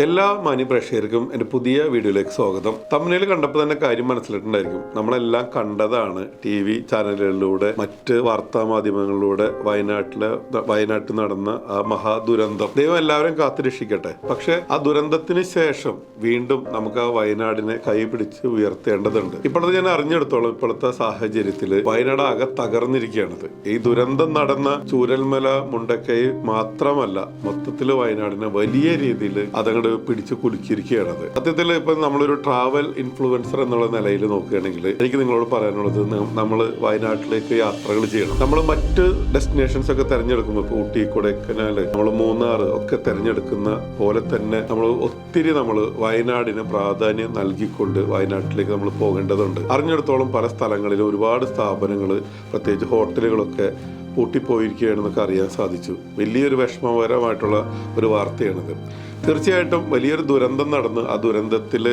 എല്ലാ മാനി പ്രേക്ഷകർക്കും എന്റെ പുതിയ വീഡിയോയിലേക്ക് സ്വാഗതം. തമിഴിൽ കണ്ടപ്പോൾ തന്നെ കാര്യം മനസ്സിലായിട്ടുണ്ടായിരിക്കും. നമ്മളെല്ലാം കണ്ടതാണ് ടി വി ചാനലുകളിലൂടെ മറ്റ് വാർത്താ മാധ്യമങ്ങളിലൂടെ വയനാട്ടിലെ വയനാട്ടിൽ നടന്ന ആ മഹാ ദുരന്തം ദൈവം എല്ലാവരും കാത്തുരക്ഷിക്കട്ടെ പക്ഷെ ആ ദുരന്തത്തിന് ശേഷം വീണ്ടും നമുക്ക് ആ വയനാടിനെ കൈപിടിച്ച് ഉയർത്തേണ്ടതുണ്ട്. ഇപ്പോഴത്തെ ഞാൻ അറിഞ്ഞെടുത്തോളം ഇപ്പോഴത്തെ സാഹചര്യത്തിൽ വയനാട് ആകെ തകർന്നിരിക്കുകയാണത്. ഈ ദുരന്തം നടന്ന ചൂരൽമല മുണ്ടക്കൈ മാത്രമല്ല മൊത്തത്തിൽ വയനാടിനെ വലിയ രീതിയിൽ അതങ്ങോട്ട് പിടിച്ചു കുലുക്കിയിരിക്കുകയാണത് സത്യത്തിൽ ഇപ്പൊ നമ്മളൊരു ട്രാവൽ ഇൻഫ്ലുവൻസർ എന്നുള്ള നിലയിൽ നോക്കുകയാണെങ്കിൽ എനിക്ക് നിങ്ങളോട് പറയാനുള്ളത് നമ്മൾ വയനാട്ടിലേക്ക് യാത്രകൾ ചെയ്യണം. നമ്മൾ മറ്റ് ഡെസ്റ്റിനേഷൻസ് ഒക്കെ തിരഞ്ഞെടുക്കുമ്പോൾ ഇപ്പോൾ ഊട്ടി കൊടൈക്കനാൽ നമ്മൾ മൂന്നാർ ഒക്കെ തിരഞ്ഞെടുക്കുന്ന പോലെ തന്നെ നമ്മൾ ഒത്തിരി നമ്മൾ വയനാടിന് പ്രാധാന്യം നൽകിക്കൊണ്ട് വയനാട്ടിലേക്ക് നമ്മൾ പോകേണ്ടതുണ്ട്. അറിഞ്ഞിടത്തോളം പല സ്ഥലങ്ങളിലും ഒരുപാട് സ്ഥാപനങ്ങൾ പ്രത്യേകിച്ച് ഹോട്ടലുകളൊക്കെ പൂട്ടിപ്പോയിരിക്കുകയാണെന്നൊക്കെ അറിയാൻ സാധിച്ചു. വലിയൊരു വിഷമകരമായിട്ടുള്ള ഒരു വാർത്തയാണിത്. തീർച്ചയായിട്ടും വലിയൊരു ദുരന്തം നടന്ന് ആ ദുരന്തത്തിൽ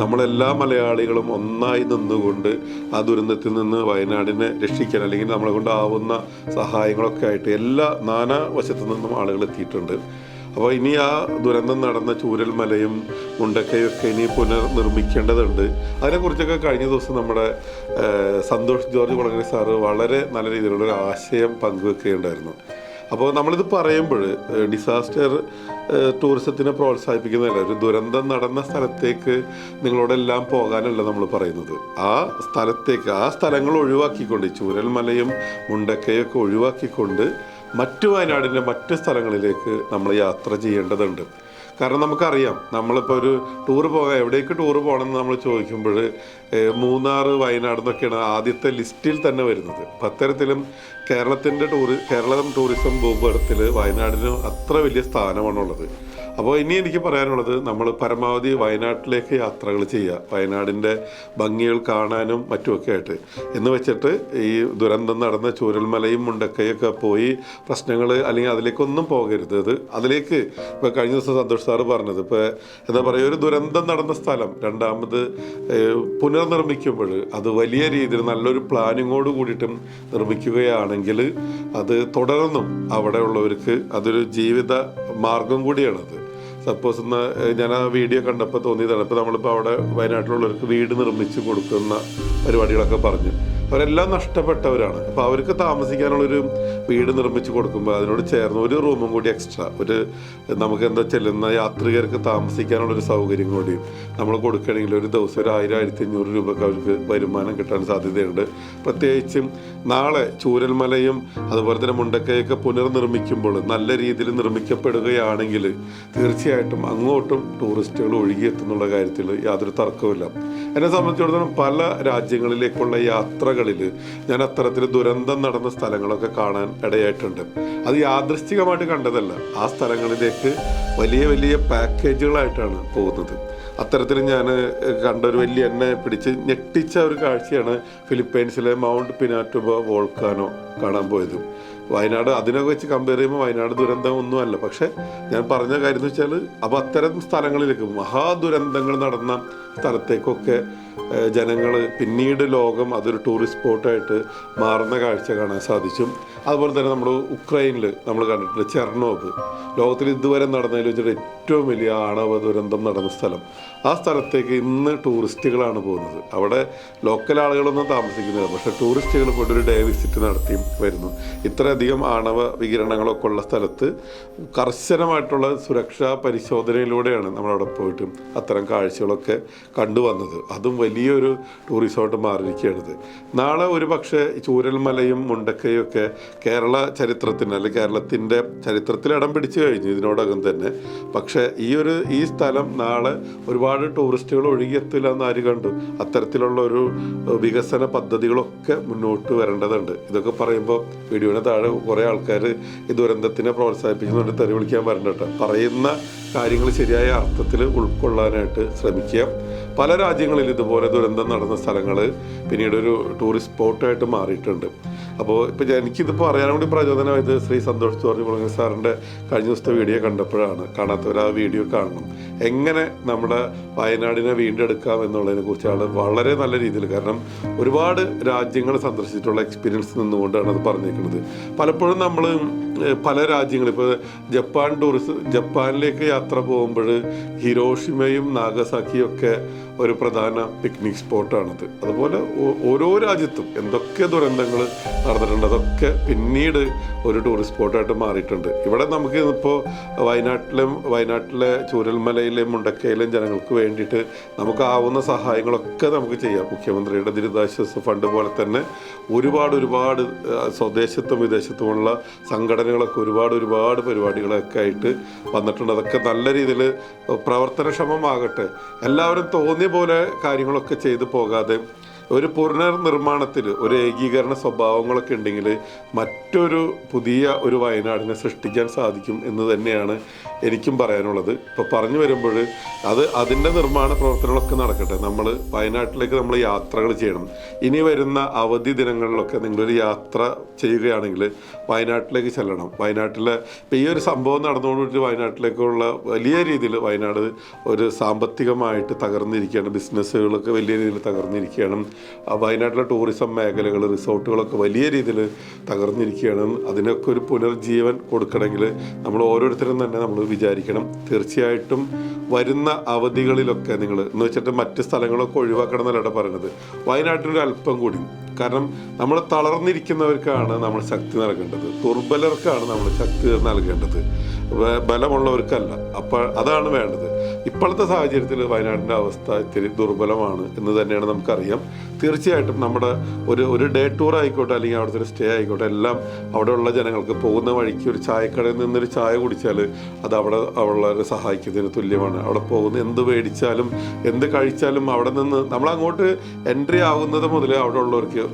നമ്മളെല്ലാ മലയാളികളും ഒന്നായി നിന്നുകൊണ്ട് ആ ദുരന്തത്തിൽ നിന്ന് വയനാടിനെ രക്ഷിക്കാൻ അല്ലെങ്കിൽ നമ്മളെ കൊണ്ടാവുന്ന സഹായങ്ങളൊക്കെ ആയിട്ട് എല്ലാ നാനാ വശത്തു നിന്നും ആളുകൾ എത്തിയിട്ടുണ്ട്. അപ്പോൾ ഇനി ആ ദുരന്തം നടന്ന ചൂരൽമലയും മുണ്ടക്കയും ഒക്കെ ഇനി പുനർനിർമ്മിക്കേണ്ടതുണ്ട്. അതിനെക്കുറിച്ചൊക്കെ കഴിഞ്ഞ ദിവസം നമ്മുടെ സന്തോഷ് ജോർജ് കുളങ്ങര സാറ് വളരെ നല്ല രീതിയിലുള്ള ഒരു ആശയം പങ്കുവെക്കുകയുണ്ടായിരുന്നു. അപ്പോൾ നമ്മളിത് പറയുമ്പോൾ ഡിസാസ്റ്റർ ടൂറിസത്തിനെ പ്രോത്സാഹിപ്പിക്കുന്നതല്ല ഒരു ദുരന്തം നടന്ന സ്ഥലത്തേക്ക് നിങ്ങളോടെല്ലാം പോകാനല്ല നമ്മൾ പറയുന്നത്. ആ സ്ഥലത്തേക്ക് ആ സ്ഥലങ്ങൾ ഒഴിവാക്കിക്കൊണ്ട് ചൂരൽമലയും മുണ്ടക്കയൊക്കെ ഒഴിവാക്കിക്കൊണ്ട് മറ്റു വയനാടിന്റെ മറ്റ് സ്ഥലങ്ങളിലേക്ക് നമ്മൾ യാത്ര ചെയ്യേണ്ടതുണ്ട്. കാരണം നമുക്കറിയാം നമ്മളിപ്പോൾ ഒരു ടൂർ പോകാൻ എവിടേക്ക് ടൂർ പോകണമെന്ന് നമ്മൾ ചോദിക്കുമ്പോൾ മൂന്നാർ വയനാട് എന്നൊക്കെയാണ് ആദ്യത്തെ ലിസ്റ്റിൽ തന്നെ വരുന്നത്. അപ്പം അത്തരത്തിലും കേരളത്തിന്റെ ടൂറി കേരളം ടൂറിസം ഭൂപടത്തിൽ വയനാടിന് അത്ര വലിയ സ്ഥാനമാണുള്ളത്. അപ്പോൾ ഇനി എനിക്ക് പറയാനുള്ളത് നമ്മൾ പരമാവധി വയനാട്ടിലേക്ക് യാത്രകൾ ചെയ്യുക. വയനാടിന്റെ ഭംഗികൾ കാണാനും മറ്റുമൊക്കെ ആയിട്ട്. എന്ന് വെച്ചിട്ട് ഈ ദുരന്തം നടന്ന ചൂരൽമലയും മുണ്ടക്കയൊക്കെ പോയി പ്രശ്നങ്ങൾ അല്ലെങ്കിൽ അതിലേക്കൊന്നും പോകരുത്. അത് അതിലേക്ക് ഇപ്പോൾ കഴിഞ്ഞ ദിവസം സന്തോഷ് സാറ് പറഞ്ഞത്. ഇപ്പോൾ എന്താ പറയുക ഒരു ദുരന്തം നടന്ന സ്ഥലം രണ്ടാമത് പുനർനിർമ്മിക്കുമ്പോൾ അത് വലിയ രീതിയിൽ നല്ലൊരു പ്ലാനിങ്ങോട് കൂടിയിട്ടും നിർമ്മിക്കുകയാണെങ്കിൽ അത് തുടർന്നും അവിടെയുള്ളവർക്ക് അതൊരു ജീവിത മാർഗം കൂടിയാണത്. സപ്പോസ് ഇന്ന് ഞാൻ ആ വീഡിയോ കണ്ടപ്പോൾ തോന്നിയതാണ്. ഇപ്പോൾ നമ്മളിപ്പോൾ അവിടെ വയനാട്ടിലുള്ളവർക്ക് വീട് നിർമ്മിച്ച് കൊടുക്കുന്ന പരിപാടികളൊക്കെ പറഞ്ഞു. അവരെല്ലാം നഷ്ടപ്പെട്ടവരാണ്. അപ്പോൾ അവർക്ക് താമസിക്കാനുള്ളൊരു വീട് നിർമ്മിച്ച് കൊടുക്കുമ്പോൾ അതിനോട് ചേർന്ന് ഒരു റൂമും കൂടി എക്സ്ട്രാ ഒരു നമുക്ക് എന്താ ചെല്ലുന്ന യാത്രികർക്ക് താമസിക്കാനുള്ളൊരു സൗകര്യം കൂടി നമ്മൾ കൊടുക്കുകയാണെങ്കിൽ ഒരു ദിവസം ഒരു ആയിരം ആയിരത്തി അഞ്ഞൂറ് രൂപയ്ക്ക് അവർക്ക് വരുമാനം കിട്ടാൻ സാധ്യതയുണ്ട്. പ്രത്യേകിച്ചും നാളെ ചൂരൽമലയും അതുപോലെ തന്നെ മുണ്ടക്കയൊക്കെ പുനർനിർമ്മിക്കുമ്പോൾ നല്ല രീതിയിൽ നിർമ്മിക്കപ്പെടുകയാണെങ്കിൽ തീർച്ചയായിട്ടും അങ്ങോട്ടും ടൂറിസ്റ്റുകൾ ഒഴുകിയെത്തുന്നുള്ള കാര്യത്തിൽ യാതൊരു തർക്കവുമില്ല. എന്നെ സംബന്ധിച്ചിടത്തോളം പല രാജ്യങ്ങളിലേക്കുള്ള യാത്രകളിൽ ഞാൻ അത്തരത്തിൽ ദുരന്തം നടന്ന സ്ഥലങ്ങളൊക്കെ കാണാൻ ഇടയായിട്ടുണ്ട്. അത് യാദൃശ്ചികമായിട്ട് കണ്ടതല്ല. ആ സ്ഥലങ്ങളിലേക്ക് വലിയ വലിയ പാക്കേജുകളായിട്ടാണ് പോകുന്നത്. അത്തരത്തിൽ ഞാൻ കണ്ട ഒരു വലിയ എന്നെ പിടിച്ച് ഞെട്ടിച്ച ഒരു കാഴ്ചയാണ് ഫിലിപ്പൈൻസിലെ മൗണ്ട് പിനാറ്റുബ വോൾക്കാനോ കാണാൻ പോയത്. വയനാട് അതിനൊക്കെ വെച്ച് കമ്പയർ ചെയ്യുമ്പോൾ വയനാട് ദുരന്തം ഒന്നുമല്ല പക്ഷേ ഞാൻ പറഞ്ഞ കാര്യം എന്ന് വെച്ചാൽ അപ്പോൾ അത്തരം സ്ഥലങ്ങളിലേക്ക് മഹാദുരന്തങ്ങൾ നടന്ന സ്ഥലത്തേക്കൊക്കെ ജനങ്ങൾ പിന്നീട് ലോകം അതൊരു ടൂറിസ്റ്റ് സ്പോട്ടായിട്ട് മാറുന്ന കാഴ്ച കാണാൻ സാധിച്ചു. അതുപോലെ തന്നെ നമ്മൾ ഉക്രൈനിൽ നമ്മൾ കണ്ടിട്ടുണ്ട് ചെർണോബ്. ലോകത്തിൽ ഇതുവരെ നടന്നതിൽ വെച്ചിട്ട് ഏറ്റവും വലിയ ആണവ ദുരന്തം നടന്ന സ്ഥലം. ആ സ്ഥലത്തേക്ക് ഇന്ന് ടൂറിസ്റ്റുകളാണ് പോകുന്നത്. അവിടെ ലോക്കൽ ആളുകളൊന്നും താമസിക്കുന്നില്ല. പക്ഷേ ടൂറിസ്റ്റുകൾ പോയിട്ട് ഒരു ഡേ വിസിറ്റ് നടത്തി വരുന്നു. ഇത്രയധികം ആണവ വികിരണങ്ങളൊക്കെ ഉള്ള സ്ഥലത്ത് കർശനമായിട്ടുള്ള സുരക്ഷാ പരിശോധനയിലൂടെയാണ് നമ്മളവിടെ പോയിട്ട് അത്തരം കാഴ്ചകളൊക്കെ കണ്ടുവന്നത്. അതും വലിയൊരു ടൂറിസമായിട്ട് മാറിയിരിക്കുകയാണിത്. നാളെ ഒരു പക്ഷേ ചൂരൽമലയും മുണ്ടക്കയും ഒക്കെ കേരള ചരിത്രത്തിന് അല്ലെങ്കിൽ കേരളത്തിന്റെ ചരിത്രത്തിൽ ഇടം പിടിച്ചു കഴിഞ്ഞു ഇതിനോടകം തന്നെ. പക്ഷേ ഈ ഒരു ഈ സ്ഥലം നാളെ ഒരുപാട് ടൂറിസ്റ്റുകൾ ഒഴുകിയെത്തില്ല എന്ന് ആര് കണ്ടു? അത്തരത്തിലുള്ള ഒരു വികസന പദ്ധതികളൊക്കെ മുന്നോട്ട് വരേണ്ടതുണ്ട്. ഇതൊക്കെ പറയുമ്പോൾ വീഡിയോയുടെ താഴെ കുറേ ആൾക്കാർ ഈ ദുരന്തത്തിനെ പ്രോത്സാഹിപ്പിക്കുന്നുണ്ട്. തെറി വിളിക്കാൻ വരണ്ട പറയുന്ന കാര്യങ്ങൾ ശരിയായ അർത്ഥത്തിൽ ഉൾക്കൊള്ളാനായിട്ട് ശ്രമിക്കുക പല രാജ്യങ്ങളിൽ ഇതുപോലെ ദുരന്തം നടന്ന സ്ഥലങ്ങൾ പിന്നീട് ഒരു ടൂറിസ്റ്റ് സ്പോട്ടായിട്ട് മാറിയിട്ടുണ്ട്. അപ്പോൾ ഇപ്പോൾ എനിക്കിതിപ്പോൾ പറയാൻ കൂടി പ്രചോദനമായത് ശ്രീ സന്തോഷ് ജോർജ് കുളങ്ങൽ സാറിന്റെ കഴിഞ്ഞ ദിവസത്തെ വീഡിയോ കണ്ടപ്പോഴാണ്. കാണാത്തവർ ആ വീഡിയോ കാണണം. എങ്ങനെ നമ്മുടെ വയനാടിനെ വീണ്ടെടുക്കാം എന്നുള്ളതിനെ കുറിച്ചാണ് വളരെ നല്ല രീതിയിൽ കാരണം ഒരുപാട് രാജ്യങ്ങൾ സന്ദർശിച്ചിട്ടുള്ള എക്സ്പീരിയൻസ് നിന്നുകൊണ്ടാണ് അത് പറഞ്ഞേക്കുന്നത്. പലപ്പോഴും നമ്മൾ പല രാജ്യങ്ങളും ഇപ്പോൾ ജപ്പാൻ ടൂറിസ്റ്റ് ജപ്പാനിലേക്ക് യാത്ര പോകുമ്പോൾ ഹിരോഷിമയും നാഗസാക്കിയും ഒക്കെ ഒരു പ്രധാന പിക്നിക് സ്പോട്ടാണത് അതുപോലെ ഓരോ രാജ്യത്തും എന്തൊക്കെ ദുരന്തങ്ങൾ നടന്നിട്ടുണ്ട് അതൊക്കെ പിന്നീട് ഒരു ടൂറിസ്റ്റ് സ്പോട്ടായിട്ട് മാറിയിട്ടുണ്ട്. ഇവിടെ നമുക്ക് ഇപ്പോൾ വയനാട്ടിലും വയനാട്ടിലെ ചൂരൽമലയിലെയും മുണ്ടക്കയിലെയും ജനങ്ങൾക്ക് വേണ്ടിയിട്ട് നമുക്കാവുന്ന സഹായങ്ങളൊക്കെ നമുക്ക് ചെയ്യാം. മുഖ്യമന്ത്രിയുടെ ദുരിതാശ്വാസ ഫണ്ട് പോലെ തന്നെ ഒരുപാട് ഒരുപാട് സ്വദേശത്തും വിദേശത്തുമുള്ള സംഘടനകളൊക്കെ ഒരുപാട് ഒരുപാട് പരിപാടികളൊക്കെ ആയിട്ട് വന്നിട്ടുണ്ട്. അതൊക്കെ നല്ല രീതിയിൽ പ്രവർത്തനക്ഷമമാകട്ടെ. എല്ലാവരും തോന്നിയ പോലെ കാര്യങ്ങളൊക്കെ ചെയ്തു പോകാതെ ഒരു പുനർനിർമ്മാണത്തിൽ ഒരു ഏകീകരണ സ്വഭാവങ്ങളൊക്കെ ഉണ്ടെങ്കിൽ മറ്റൊരു പുതിയ ഒരു വയനാടിനെ സൃഷ്ടിക്കാൻ സാധിക്കും എന്ന് തന്നെയാണ് എനിക്കും പറയാനുള്ളത്. ഇപ്പോൾ പറഞ്ഞു വരുമ്പോൾ അത് അതിന്റെ നിർമ്മാണ പ്രവർത്തനങ്ങളൊക്കെ നടക്കട്ടെ. നമ്മൾ വയനാട്ടിലേക്ക് നമ്മൾ യാത്രകൾ ചെയ്യണം. ഇനി വരുന്ന അവധി ദിനങ്ങളിലൊക്കെ നിങ്ങളൊരു യാത്ര ചെയ്യുകയാണെങ്കിൽ വയനാട്ടിലേക്ക് ചെല്ലണം. വയനാട്ടിലെ ഇപ്പോൾ ഈ ഒരു സംഭവം നടന്നുകൊണ്ടിട്ട് വയനാട്ടിലേക്കുള്ള വലിയ രീതിയിൽ വയനാട് ഒരു സാമ്പത്തികമായിട്ട് തകർന്നിരിക്കുകയാണ്. ബിസിനസ്സുകളൊക്കെ വലിയ രീതിയിൽ തകർന്നിരിക്കുകയാണ്. വയനാട്ടിലെ ടൂറിസം മേഖലകൾ റിസോർട്ടുകളൊക്കെ വലിയ രീതിയിൽ തകർന്നിരിക്കുകയാണ്. അതിനൊക്കെ ഒരു പുനർജീവൻ കൊടുക്കണമെങ്കിൽ നമ്മൾ ഓരോരുത്തരും തന്നെ നമ്മൾ വിചാരിക്കണം. തീർച്ചയായിട്ടും വരുന്ന അവധികളിലൊക്കെ നിങ്ങൾ എന്ന് വെച്ചിട്ട് മറ്റ് സ്ഥലങ്ങളൊക്കെ ഒഴിവാക്കണം എന്നല്ല പറയുന്നത്. വയനാട്ടിലൊരു അല്പം കൂടി. കാരണം നമ്മൾ തളർന്നിരിക്കുന്നവർക്കാണ് നമ്മൾ ശക്തി നൽകേണ്ടത്. ദുർബലർക്കാണ് നമ്മൾ ശക്തി നൽകേണ്ടത്. ബലമുള്ളവർക്കല്ല. അപ്പോൾ അതാണ് വേണ്ടത്. ഇപ്പോഴത്തെ സാഹചര്യത്തിൽ വയനാടിന്റെ അവസ്ഥ ഇത്തിരി ദുർബലമാണ് എന്ന് തന്നെയാണ് നമുക്കറിയാം. തീർച്ചയായിട്ടും നമ്മുടെ ഒരു ഒരു ഡേ ടൂർ ആയിക്കോട്ടെ അല്ലെങ്കിൽ അവിടുത്തെ ഒരു സ്റ്റേ ആയിക്കോട്ടെ എല്ലാം അവിടെയുള്ള ജനങ്ങൾക്ക് പോകുന്ന വഴിക്ക് ഒരു ചായക്കടയിൽ നിന്നൊരു ചായ കുടിച്ചാൽ അത് അവിടെ അവളെ സഹായിക്കുന്നതിന് തുല്യമാണ്. അവിടെ പോകുന്ന എന്ത് മേടിച്ചാലും എന്ത് കഴിച്ചാലും അവിടെ നിന്ന് നമ്മൾ അങ്ങോട്ട് എൻട്രി ആകുന്നത് മുതൽ അവിടെ ഉള്ളവർക്ക്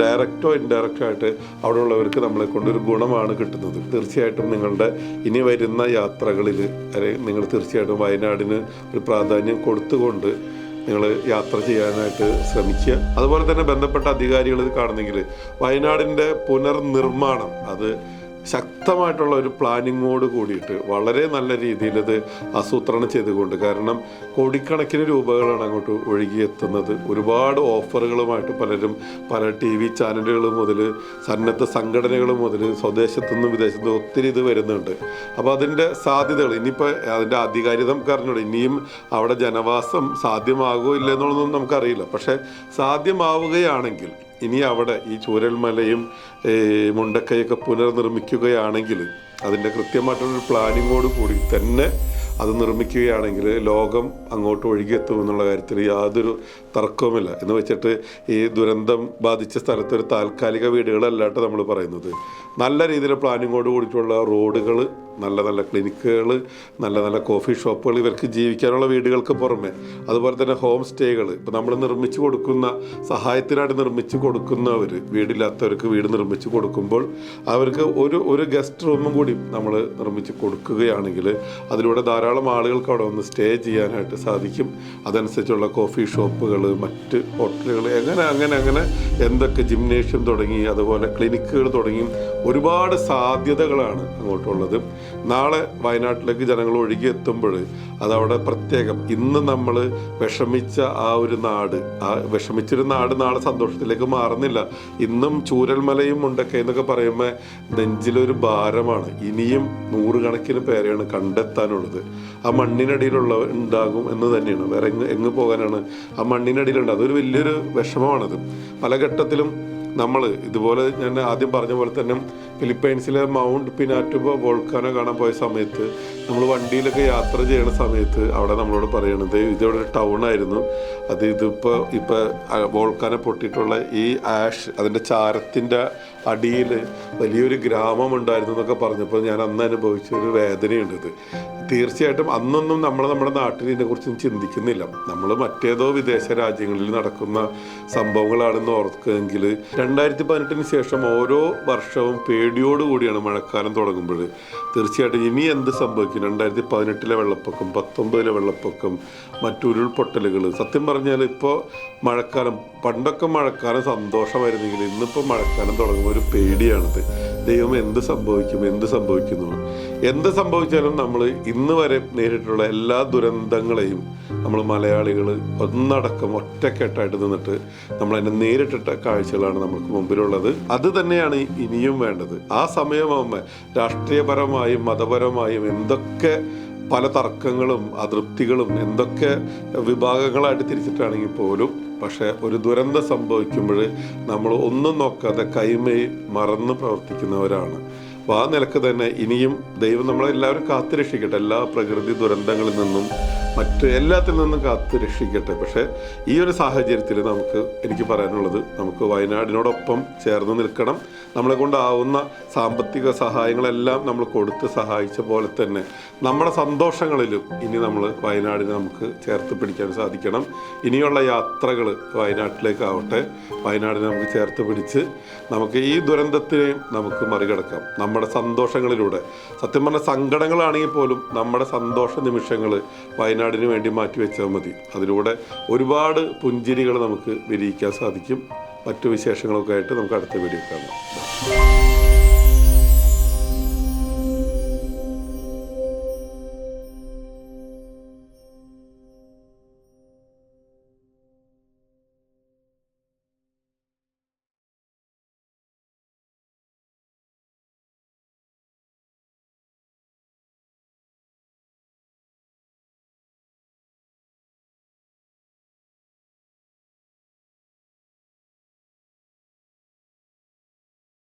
ഡയറക്റ്റോ ഇൻഡയറക്റ്റോ ആയിട്ട് അവിടെ ഉള്ളവർക്ക് നമ്മളെ കൊണ്ടൊരു ഗുണമാണ് കിട്ടുന്നത്. തീർച്ചയായിട്ടും നിങ്ങളുടെ ഇനി വരുന്ന യാത്രകളിൽ അല്ലെങ്കിൽ നിങ്ങൾ തീർച്ചയായിട്ടും വയനാടിന് ഒരു പ്രാധാന്യം കൊടുത്തുകൊണ്ട് നിങ്ങൾ യാത്ര ചെയ്യാനായിട്ട് ശ്രമിക്കുക. അതുപോലെ തന്നെ ബന്ധപ്പെട്ട അധികാരികൾ കാണുന്നെങ്കിൽ വയനാടിന്റെ പുനർനിർമ്മാണം അത് ശക്തമായിട്ടുള്ള ഒരു പ്ലാനിങ്ങോട് കൂടിയിട്ട് വളരെ നല്ല രീതിയിൽ ഇത് ആസൂത്രണം ചെയ്തുകൊണ്ട് കാരണം കോടിക്കണക്കിന് രൂപകളാണ് അങ്ങോട്ട് ഒഴുകിയെത്തുന്നത്. ഒരുപാട് ഓഫറുകളുമായിട്ട് പലരും പല ടി വി ചാനലുകൾ മുതൽ സന്നദ്ധ സംഘടനകൾ മുതൽ സ്വദേശത്തുനിന്നും വിദേശത്തുനിന്നും ഒത്തിരി ഇത് വരുന്നുണ്ട്. അപ്പോൾ അതിന്റെ സാധ്യതകൾ ഇനിയിപ്പോൾ അതിന്റെ ആധികാരികത നമുക്ക് അറിഞ്ഞൂടെ ഇനിയും അവിടെ ജനവാസം സാധ്യമാകുമോ ഇല്ല എന്നുള്ളതൊന്നും നമുക്കറിയില്ല. പക്ഷേ സാധ്യമാവുകയാണെങ്കിൽ ഇനി അവിടെ ഈ ചൂരൽമലയും മുണ്ടക്കയൊക്കെ പുനർനിർമ്മിക്കുകയാണെങ്കിൽ അതിന്റെ കൃത്യമായിട്ടുള്ളൊരു പ്ലാനിങ്ങോട് കൂടി തന്നെ അത് നിർമ്മിക്കുകയാണെങ്കിൽ ലോകം അങ്ങോട്ട് ഒഴുകിയെത്തുമെന്നുള്ള കാര്യത്തിൽ യാതൊരു തർക്കവുമില്ല എന്ന് വെച്ചിട്ട് ഈ ദുരന്തം ബാധിച്ച സ്ഥലത്ത് ഒരു താൽക്കാലിക വീടുകളല്ലാട്ട് നമ്മൾ പറയുന്നത്. നല്ല രീതിയിൽ പ്ലാനിങ്ങോട് കൂടിയിട്ടുള്ള റോഡുകൾ നല്ല നല്ല ക്ലിനിക്കുകൾ നല്ല നല്ല കോഫി ഷോപ്പുകൾ ഇവർക്ക് ജീവിക്കാനുള്ള വീടുകൾക്ക് പുറമെ. അതുപോലെ തന്നെ ഹോം സ്റ്റേകൾ. ഇപ്പോൾ നമ്മൾ നിർമ്മിച്ചു കൊടുക്കുന്ന സഹായത്തിനായിട്ട് നിർമ്മിച്ചു കൊടുക്കുന്നവർ വീടില്ലാത്തവർക്ക് വീട് നിർമ്മിച്ചു കൊടുക്കുമ്പോൾ അവർക്ക് ഒരു ഒരു ഗസ്റ്റ് റൂമും കൂടി നമ്മൾ നിർമ്മിച്ച് കൊടുക്കുകയാണെങ്കിൽ അതിലൂടെ ധാരാളം ആളുകൾക്ക് അവിടെ വന്ന് സ്റ്റേ ചെയ്യാനായിട്ട് സാധിക്കും. അതനുസരിച്ചുള്ള കോഫി ഷോപ്പുകൾ മറ്റ് ഹോട്ടലുകൾ എങ്ങനെ അങ്ങനെ അങ്ങനെ എന്തൊക്കെ ജിംനേഷ്യം തുടങ്ങി അതുപോലെ ക്ലിനിക്കുകൾ തുടങ്ങി ഒരുപാട് സാധ്യതകളാണ് അങ്ങോട്ടുള്ളത്. നാളെ വയനാട്ടിലേക്ക് ജനങ്ങൾ ഒഴുകി എത്തുമ്പോൾ അതവിടെ പ്രത്യേകം ഇന്ന് നമ്മൾ വിഷമിച്ച ആ ഒരു നാട് ആ വിഷമിച്ചൊരു നാട് നാളെ സന്തോഷത്തിലേക്ക് മാറുന്നില്ല. ഇന്നും ചൂരൽമലയും മുണ്ടക്കൈ എന്നൊക്കെ പറയുമ്പോൾ നെഞ്ചിലൊരു ഭാരമാണ്. ഇനിയും നൂറുകണക്കിന് പേരെയാണ് കണ്ടെത്താനുള്ളത്. ആ മണ്ണിനടിയിലുള്ള ഉണ്ടാകും എന്ന് തന്നെയാണ്. വേറെ എങ്ങ് എങ്ങ് പോകാനാണ്? ആ മണ്ണിനടിയിലുണ്ട് അതൊരു വലിയൊരു വിഷമമാണത്. പല ഘട്ടത്തിലും നമ്മൾ ഇതുപോലെ ഞാൻ ആദ്യം പറഞ്ഞ പോലെ തന്നെ ഫിലിപ്പൈൻസിലെ മൗണ്ട് പിനാറ്റുബ വോൾക്കാനോ കാണാൻ പോയ സമയത്ത് നമ്മൾ വണ്ടിയിലൊക്കെ യാത്ര ചെയ്യുന്ന സമയത്ത് അവിടെ നമ്മളോട് പറയണത് ഇതവിടെ ഒരു ടൗൺ ആയിരുന്നു. അത് ഇതിപ്പോൾ ഇപ്പോൾ വോൾക്കാനെ പൊട്ടിയിട്ടുള്ള ഈ ആഷ് അതിന്റെ ചാരത്തിന്റെ അടിയിൽ വലിയൊരു ഗ്രാമം ഉണ്ടായിരുന്നു എന്നൊക്കെ പറഞ്ഞപ്പോൾ ഞാൻ അന്ന് അനുഭവിച്ച ഒരു ഇത്. തീർച്ചയായിട്ടും അന്നൊന്നും നമ്മൾ നമ്മുടെ നാട്ടിൽ ഇതിനെക്കുറിച്ചൊന്നും ചിന്തിക്കുന്നില്ല. നമ്മൾ മറ്റേതോ വിദേശ രാജ്യങ്ങളിൽ നടക്കുന്ന സംഭവങ്ങളാണെന്ന് ഓർക്കുമെങ്കിൽ രണ്ടായിരത്തി പതിനെട്ടിന് ശേഷം ഓരോ വർഷവും പേടിയോടുകൂടിയാണ് മഴക്കാലം തുടങ്ങുമ്പോൾ തീർച്ചയായിട്ടും ഇനി എന്ത് സംഭവിക്കും? സംഭവിക്കും രണ്ടായിരത്തി പതിനെട്ടിലെ വെള്ളപ്പൊക്കം പത്തൊമ്പതിലെ വെള്ളപ്പൊക്കം മറ്റു ഉരുൾപൊട്ടലുകൾ സത്യം പറഞ്ഞാൽ ഇപ്പോൾ മഴക്കാലം പണ്ടൊക്കെ മഴക്കാലം സന്തോഷമായിരുന്നെങ്കിൽ ഇന്നിപ്പോൾ മഴക്കാലം തുടങ്ങുമ്പോൾ ഒരു പേടിയാണിത്. ദൈവം എന്ത് സംഭവിക്കും? എന്ത് സംഭവിക്കുന്നു? എന്ത് സംഭവിച്ചാലും നമ്മൾ ഇന്ന് വരെ നേരിട്ടുള്ള എല്ലാ ദുരന്തങ്ങളെയും നമ്മൾ മലയാളികൾ ഒന്നടക്കം ഒറ്റക്കെട്ടായിട്ട് നിന്നിട്ട് നമ്മൾ അതിനെ നേരിട്ടിട്ട കാഴ്ചകളാണ് നമുക്ക് മുമ്പിലുള്ളത്. അത് തന്നെയാണ് ഇനിയും വേണ്ടത്. ആ സമയമാകുമ്പോൾ രാഷ്ട്രീയപരമായും മതപരമായും എന്തൊക്കെ പല തർക്കങ്ങളും അതൃപ്തികളും എന്തൊക്കെ വിഭാഗങ്ങളായിട്ട് തിരിച്ചിട്ടാണെങ്കിൽ പോലും പക്ഷേ ഒരു ദുരന്തം സംഭവിക്കുമ്പോൾ നമ്മൾ ഒന്നും നോക്കാതെ കൈമേ മറന്ന് പ്രവർത്തിക്കുന്നവരാണ് അപ്പോൾ ആ നിലയ്ക്ക് തന്നെ ഇനിയും ദൈവം നമ്മളെല്ലാവരും കാത്തുരക്ഷിക്കട്ടെ. എല്ലാ പ്രകൃതി ദുരന്തങ്ങളിൽ നിന്നും മറ്റ് എല്ലാത്തിൽ നിന്നും കാത്ത് രക്ഷിക്കട്ടെ. പക്ഷേ ഈ ഒരു സാഹചര്യത്തിൽ നമുക്ക് എനിക്ക് പറയാനുള്ളത് നമുക്ക് വയനാടിനോടൊപ്പം ചേർന്ന് നിൽക്കണം. നമ്മളെ കൊണ്ടാവുന്ന സാമ്പത്തിക സഹായങ്ങളെല്ലാം നമ്മൾ കൊടുത്ത് സഹായിച്ച പോലെ തന്നെ നമ്മുടെ സന്തോഷങ്ങളിലും ഇനി നമ്മൾ വയനാടിനെ നമുക്ക് ചേർത്ത് പിടിക്കാൻ സാധിക്കണം. ഇനിയുള്ള യാത്രകൾ വയനാട്ടിലേക്കാവട്ടെ. വയനാടിനെ നമുക്ക് ചേർത്ത് പിടിച്ച് നമുക്ക് ഈ ദുരന്തത്തിനെയും നമുക്ക് മറികടക്കാം. നമ്മുടെ സന്തോഷങ്ങളിലൂടെ. സത്യം പറഞ്ഞ സങ്കടങ്ങളാണെങ്കിൽ പോലും നമ്മുടെ സന്തോഷ നിമിഷങ്ങൾ വയനാടിന് വേണ്ടി മാറ്റിവെച്ചാൽ മതി. അതിലൂടെ ഒരുപാട് പുഞ്ചിരികൾ നമുക്ക് വിരിയിക്കാൻ സാധിക്കും. മറ്റു വിശേഷങ്ങളൊക്കെ ആയിട്ട് നമുക്ക് അടുത്ത വീഡിയോ കാണാം.